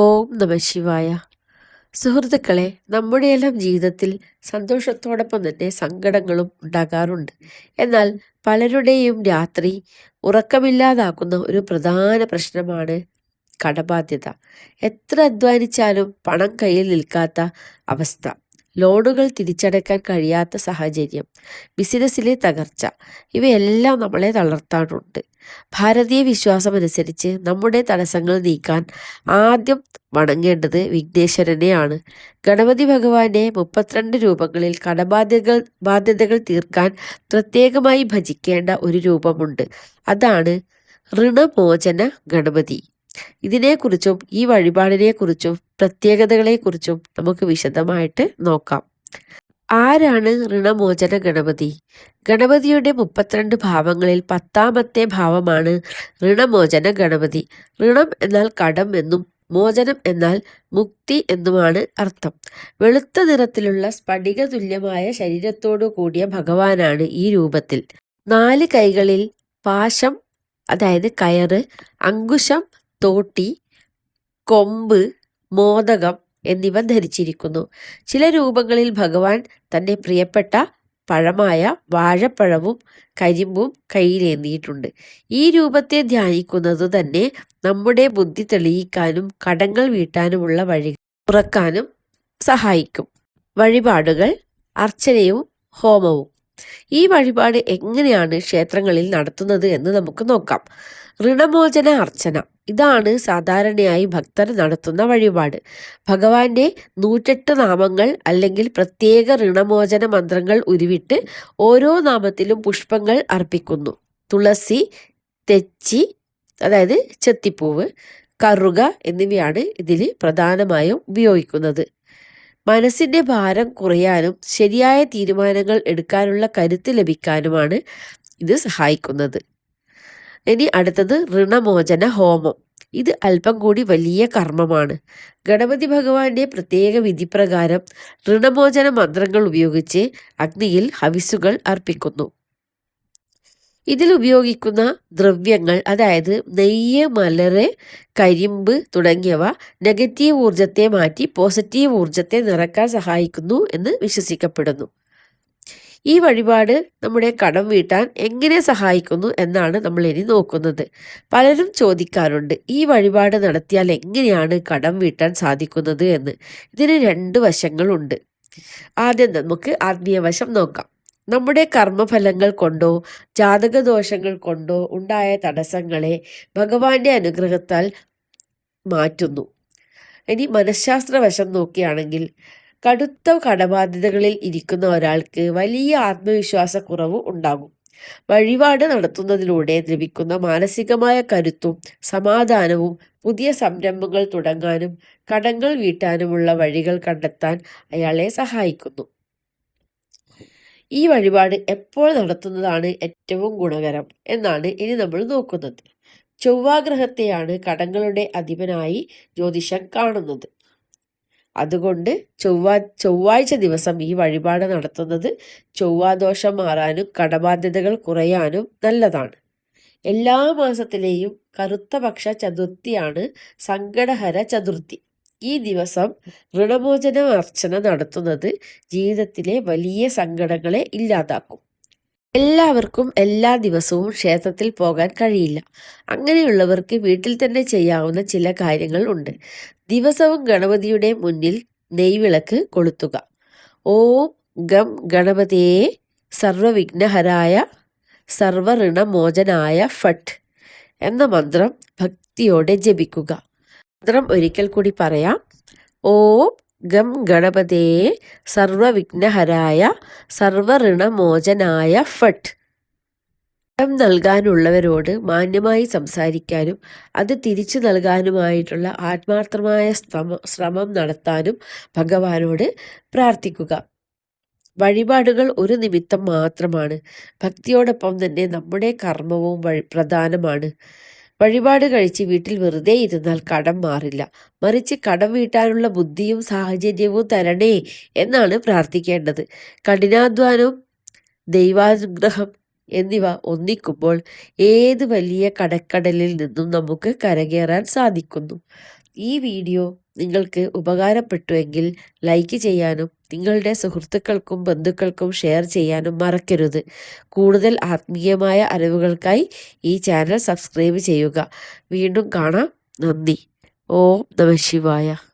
ഓം നമ ശിവായ. സുഹൃത്തുക്കളെ നമ്മുടെയെല്ലാം ജീവിതത്തിൽ സന്തോഷത്തോടൊപ്പം തന്നെ സങ്കടങ്ങളും ഉണ്ടാകാറുണ്ട്. എന്നാൽ പലരുടെയും രാത്രി ഉറക്കമില്ലാതാക്കുന്ന ഒരു പ്രധാന പ്രശ്നമാണ് കടബാധ്യത. എത്ര അധ്വാനിച്ചാലും പണം കയ്യിൽ നിൽക്കാത്ത അവസ്ഥ. ലോണുകൾ തിരിച്ചടയ്ക്കാൻ കഴിയാത്ത സാഹചര്യം. ബിസിനസ്സിലെ തകർച്ച. ഇവയെല്ലാം നമ്മളെ തളർത്താറുണ്ട്. ഭാരതീയ വിശ്വാസമനുസരിച്ച് നമ്മുടെ തടസ്സങ്ങൾ നീക്കാൻ ആദ്യം വണങ്ങേണ്ടത് വിഘ്നേശ്വരനെയാണ്. ഗണപതി ഭഗവാന്റെ മുപ്പത്തിരണ്ട് രൂപങ്ങളിൽ കടബാധ്യതകൾ ബാധ്യതകൾ തീർക്കാൻ പ്രത്യേകമായി ഭജിക്കേണ്ട ഒരു രൂപമുണ്ട്. അതാണ് ഋണമോചന ഗണപതി. ഇതിനെക്കുറിച്ചും ഈ വഴിപാടിനെക്കുറിച്ചും പ്രത്യേകതകളെക്കുറിച്ചും നമുക്ക് വിശദമായിട്ട് നോക്കാം. ആരാണ് ഋണമോചന ഗണപതി? ഗണപതിയുടെ മുപ്പത്തിരണ്ട് ഭാവങ്ങളിൽ പത്താമത്തെ ഭാവമാണ് ഋണമോചന ഗണപതി. ഋണം എന്നാൽ കടം എന്നും മോചനം എന്നാൽ മുക്തി എന്നുമാണ് അർത്ഥം. വെളുത്ത നിറത്തിലുള്ള സ്ഫടിക തുല്യമായ ശരീരത്തോടു കൂടിയ ഭഗവാനാണ് ഈ രൂപത്തിൽ. നാല് കൈകളിൽ പാശം അതായത് കയറ് അങ്കുശം തോട്ടി കൊമ്പ് മോദകം എന്നിവ ധരിച്ചിരിക്കുന്നു. ചില രൂപങ്ങളിൽ ഭഗവാൻ തന്റെ പ്രിയപ്പെട്ട പഴമായ വാഴപ്പഴവും കരിമ്പും കയ്യിലേന്തിയിട്ടുണ്ട് ഈ രൂപത്തെ ധ്യാനിക്കുന്നത് തന്നെ നമ്മുടെ ബുദ്ധി തെളിയിക്കാനും കടങ്ങൾ വീട്ടാനുമുള്ള വഴി തുറക്കാനും സഹായിക്കും. വഴിപാടുകൾ അർച്ചനയും ഹോമവും. ഈ വഴിപാട് എങ്ങനെയാണ് ക്ഷേത്രങ്ങളിൽ നടത്തുന്നത് എന്ന് നമുക്ക് നോക്കാം. ഋണമോചന അർച്ചന. ഇതാണ് സാധാരണയായി ഭക്തർ നടത്തുന്ന വഴിപാട്. ഭഗവാന്റെ നൂറ്റെട്ട് നാമങ്ങൾ അല്ലെങ്കിൽ പ്രത്യേക ഋണമോചന മന്ത്രങ്ങൾ ഉരുവിട്ട് ഓരോ നാമത്തിലും പുഷ്പങ്ങൾ അർപ്പിക്കുന്നു. തുളസി തെച്ചി അതായത് ചെത്തിപ്പൂവ് കറുക എന്നിവയാണ് ഇതിൽ പ്രധാനമായും ഉപയോഗിക്കുന്നത്. മനസ്സിന്റെ ഭാരം കുറയാനും ശരിയായ തീരുമാനങ്ങൾ എടുക്കാനുള്ള കരുത്ത് ലഭിക്കാനുമാണ് ഇത് സഹായിക്കുന്നത്. ഇനി അടുത്തത് ഋണമോചന ഹോമം. ഇത് അല്പം കൂടി വലിയ കർമ്മമാണ്. ഗണപതി ഭഗവാന്റെ പ്രത്യേക വിധിപ്രകാരം ഋണമോചന മന്ത്രങ്ങൾ ഉപയോഗിച്ച് അഗ്നിയിൽ ഹവിസുകൾ അർപ്പിക്കുന്നു. ഇതിൽ ഉപയോഗിക്കുന്ന ദ്രവ്യങ്ങൾ അതായത് നെയ്യ് മലര് കരിമ്പ് തുടങ്ങിയവ നെഗറ്റീവ് ഊർജത്തെ മാറ്റി പോസിറ്റീവ് ഊർജത്തെ നിറക്കാൻ സഹായിക്കുന്നു എന്ന് വിശ്വസിക്കപ്പെടുന്നു. ഈ വഴിപാട് നമ്മുടെ കടം വീട്ടാൻ എങ്ങനെ സഹായിക്കുന്നു എന്നാണ് നമ്മൾ ഇനി നോക്കുന്നത്. പലരും ചോദിക്കാറുണ്ട് ഈ വഴിപാട് നടത്തിയാൽ എങ്ങനെയാണ് കടം വീട്ടാൻ സാധിക്കുന്നത് എന്ന്. ഇതിന് രണ്ട് വശങ്ങളുണ്ട്. ആദ്യം നമുക്ക് ആത്മീയ വശം നോക്കാം. നമ്മുടെ കർമ്മഫലങ്ങൾ കൊണ്ടോ ജാതകദോഷങ്ങൾ കൊണ്ടോ ഉണ്ടായ തടസ്സങ്ങളെ ഭഗവാന്റെ അനുഗ്രഹത്താൽ മാറ്റുന്നു. ഇനി മനഃശാസ്ത്ര വശം നോക്കുകയാണെങ്കിൽ കടുത്ത കടബാധ്യതകളിൽ ഇരിക്കുന്ന ഒരാൾക്ക് വലിയ ആത്മവിശ്വാസക്കുറവ് ഉണ്ടാകും. വഴിപാട് നടത്തുന്നതിലൂടെ ലഭിക്കുന്ന മാനസികമായ കരുത്തും സമാധാനവും പുതിയ സംരംഭങ്ങൾ തുടങ്ങാനും കടങ്ങൾ വീട്ടാനുമുള്ള വഴികൾ കണ്ടെത്താൻ അയാളെ സഹായിക്കുന്നു. ഈ വഴിപാട് എപ്പോൾ നടത്തുന്നതാണ് ഏറ്റവും ഗുണകരം എന്നാണ് ഇനി നമ്മൾ നോക്കുന്നത്. ചൊവ്വാഗ്രഹത്തെയാണ് കടങ്ങളുടെ അധിപനായി ജ്യോതിഷം കാണുന്നത്. അതുകൊണ്ട് ചൊവ്വാ ചൊവ്വാഴ്ച ദിവസം ഈ വഴിപാട് നടത്തുന്നത് ചൊവ്വാദോഷം മാറാനും കടബാധ്യതകൾ കുറയാനും നല്ലതാണ്. എല്ലാ മാസത്തിലെയും കറുത്തപക്ഷ ചതുർത്ഥിയാണ് സങ്കടഹര ചതുർത്ഥി. ഈ ദിവസം ഋണമോചന അർച്ചന നടത്തുന്നത് ജീവിതത്തിലെ വലിയ സങ്കടങ്ങളെ ഇല്ലാതാക്കും. എല്ലാവർക്കും എല്ലാ ദിവസവും ക്ഷേത്രത്തിൽ പോകാൻ കഴിയില്ല. അങ്ങനെയുള്ളവർക്ക് വീട്ടിൽ തന്നെ ചെയ്യാവുന്ന ചില കാര്യങ്ങൾ ഉണ്ട്. ദിവസവും ഗണപതിയുടെ മുന്നിൽ നെയ്വിളക്ക് കൊളുത്തുക. ഓം ഗം ഗണപതിയെ സർവവിഘ്നഹരായ സർവഋണമോചനായ ഫട്ട് എന്ന മന്ത്രം ഭക്തിയോടെ ജപിക്കുക. മന്ത്രം ഒരിക്കൽ കൂടി പറയാം. ഓം ഗം ഗണപതേ സർവവിഘ്നഹരായ സർവഋണമോചനായ ഫട്ട്. നൽകാനുള്ളവരോട് മാന്യമായി സംസാരിക്കാനും അത് തിരിച്ചു നൽകാനുമായിട്ടുള്ള ആത്മാർത്ഥമായ ശ്രമം നടത്താനും ഭഗവാനോട് പ്രാർത്ഥിക്കുക. വഴിപാടുകൾ ഒരു നിമിത്തം മാത്രമാണ്. ഭക്തിയോടൊപ്പം തന്നെ നമ്മുടെ കർമ്മവും പ്രധാനമാണ്. വഴിപാട് കഴിച്ച് വീട്ടിൽ വെറുതെ ഇരുന്നാൽ കടം മാറില്ല. മറിച്ച് കടം വീട്ടാനുള്ള ബുദ്ധിയും സാഹചര്യവും തരണേ എന്നാണ് പ്രാർത്ഥിക്കേണ്ടത്. കഠിനാധ്വാനവും ദൈവാനുഗ്രഹം എന്നിവ ഒന്നിക്കുമ്പോൾ ഏത് വലിയ കടക്കടലിൽ നിന്നും നമുക്ക് കരകയറാൻ സാധിക്കുന്നു? ഈ വീഡിയോ നിങ്ങൾക്ക് ഉപകാരപ്പെട്ടുവെങ്കിൽ ലൈക്ക് ചെയ്യാനും നിങ്ങളുടെ സുഹൃത്തുക്കൾക്കും ബന്ധുക്കൾക്കും ഷെയർ ചെയ്യാനും മറക്കരുത്. കൂടുതൽ ആത്മീയമായ അറിവുകൾക്കായി ഈ ചാനൽ സബ്സ്ക്രൈബ് ചെയ്യുക. വീണ്ടും കാണാം. നന്ദി. ഓം നമ ശിവായ.